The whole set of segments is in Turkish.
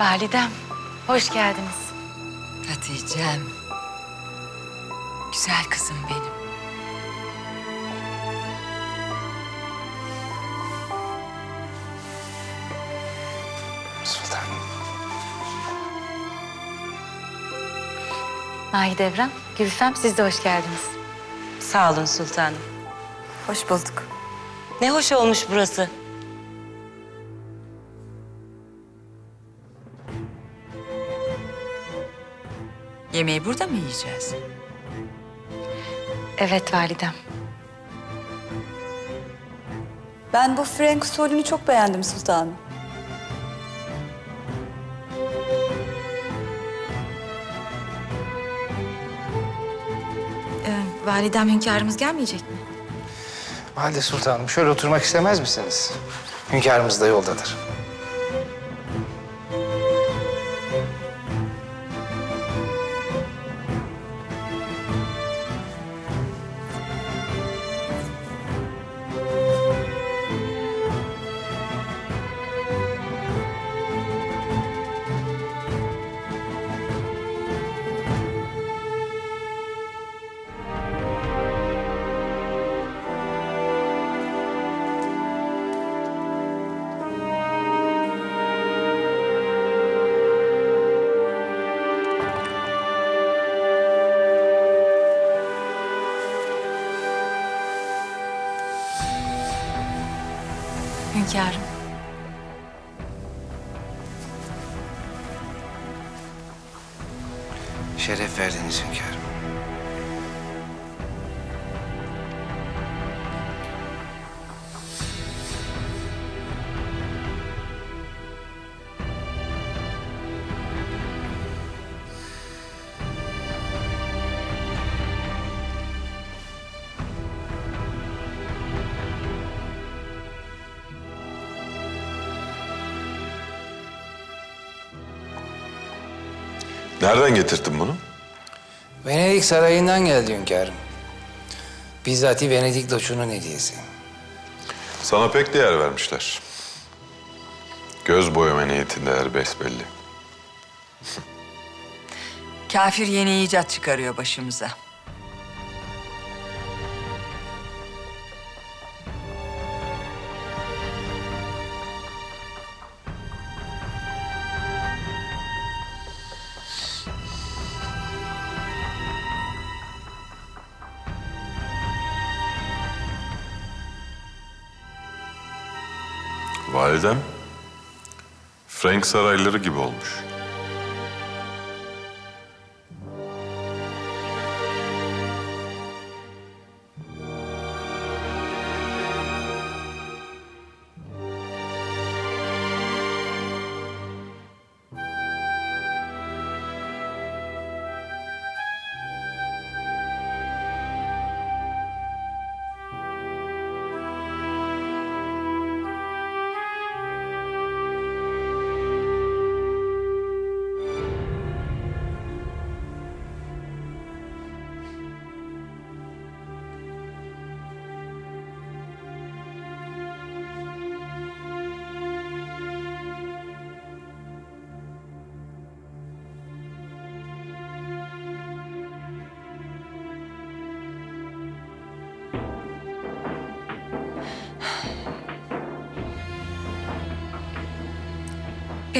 Validem, hoş geldiniz. Hatice'm. Güzel kızım benim. Sultanım. Mahidevran, Gülfem siz de hoş geldiniz. Sağ olun sultanım. Hoş bulduk. Ne hoş olmuş burası. Yemeği burada mı yiyeceğiz? Evet validem. Ben bu Frank usulünü çok beğendim sultanım. Ee, validem hünkârımız gelmeyecek mi? Valide Sultanım şöyle oturmak istemez misiniz? Hünkârımız da yoldadır. Hünkârım. Şeref verdiniz hünkârım. Nereden getirdin bunu? Venedik sarayından geldi hünkârım. Bizzati Venedik doçunun hediyesi. Sana pek değer vermişler. Göz boyama niyetindeler besbelli. Kafir yeni icat çıkarıyor başımıza. Validem, Frank sarayları gibi olmuş.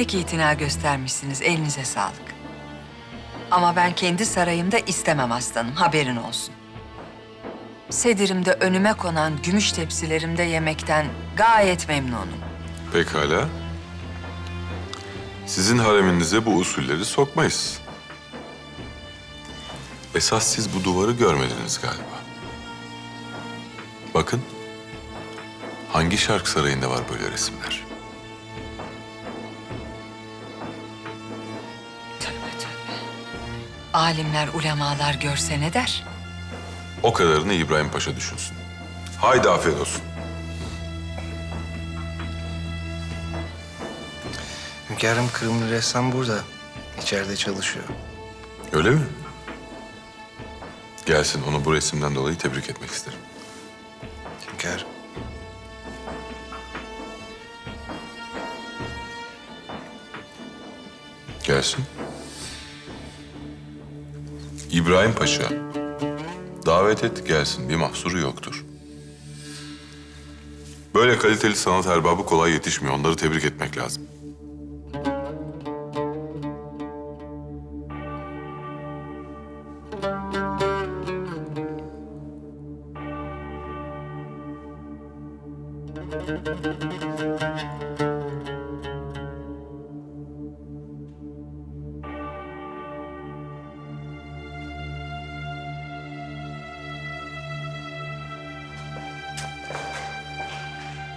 Pek itina göstermişsiniz. Elinize sağlık. Ama ben kendi sarayımda istemem aslanım. Haberin olsun. Sedirimde önüme konan gümüş tepsilerimde yemekten gayet memnunum. Pekala. Sizin hareminize bu usulleri sokmayız. Esas siz bu duvarı görmediniz galiba. Bakın. Hangi şark sarayında var böyle resimler? Alimler, ulemalar görse ne der? O kadarını İbrahim Paşa düşünsün. Haydi afiyet olsun. Hünkârım Kırımlı ressam burada. İçeride çalışıyor. Öyle mi? Gelsin onu bu resimden dolayı tebrik etmek isterim. Hünkârım. Gelsin. İbrahim Paşa. Davet et gelsin. Bir mahsuru yoktur. Böyle kaliteli sanat erbabı kolay yetişmiyor. Onları tebrik etmek lazım.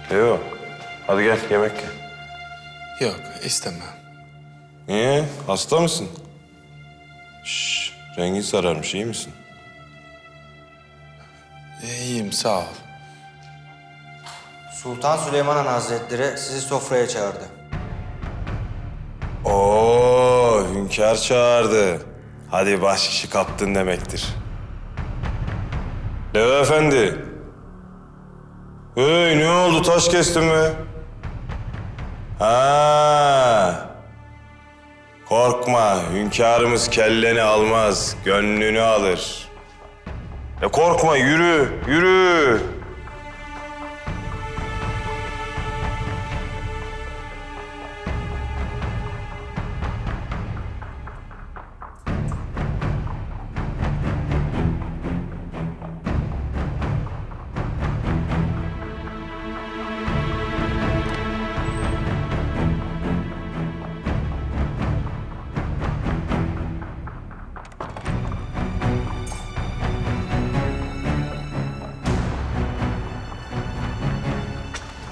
Teo, hadi gel yemek ye. Yok istemem. Niye? Hasta mısın? Şş, rengin sararmış, iyi misin? İyiyim sağ ol. Sultan Süleyman Han Hazretleri sizi sofraya çağırdı. Oo, hünkâr çağırdı. Hadi baş işi kaptın demektir. Leo Efendi. Hey, ne oldu? Taş kestin mi? Ha. Korkma, hünkârımız kelleni almaz, gönlünü alır. Ya korkma, yürü, yürü.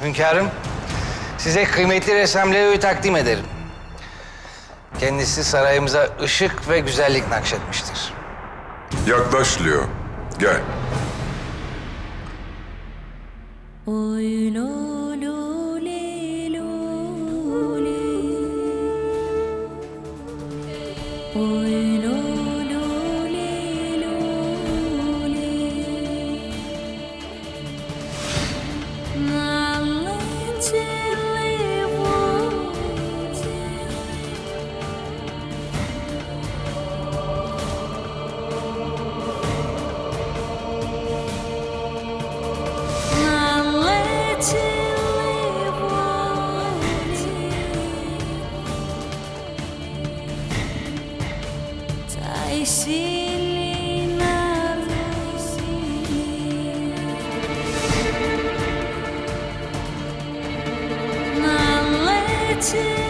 Hünkârım, size kıymetli ressam Leo'yu takdim ederim. Kendisi sarayımıza ışık ve güzellik nakşetmiştir. Yaklaş Leo. Gel. весіллі на весіллі. Налетів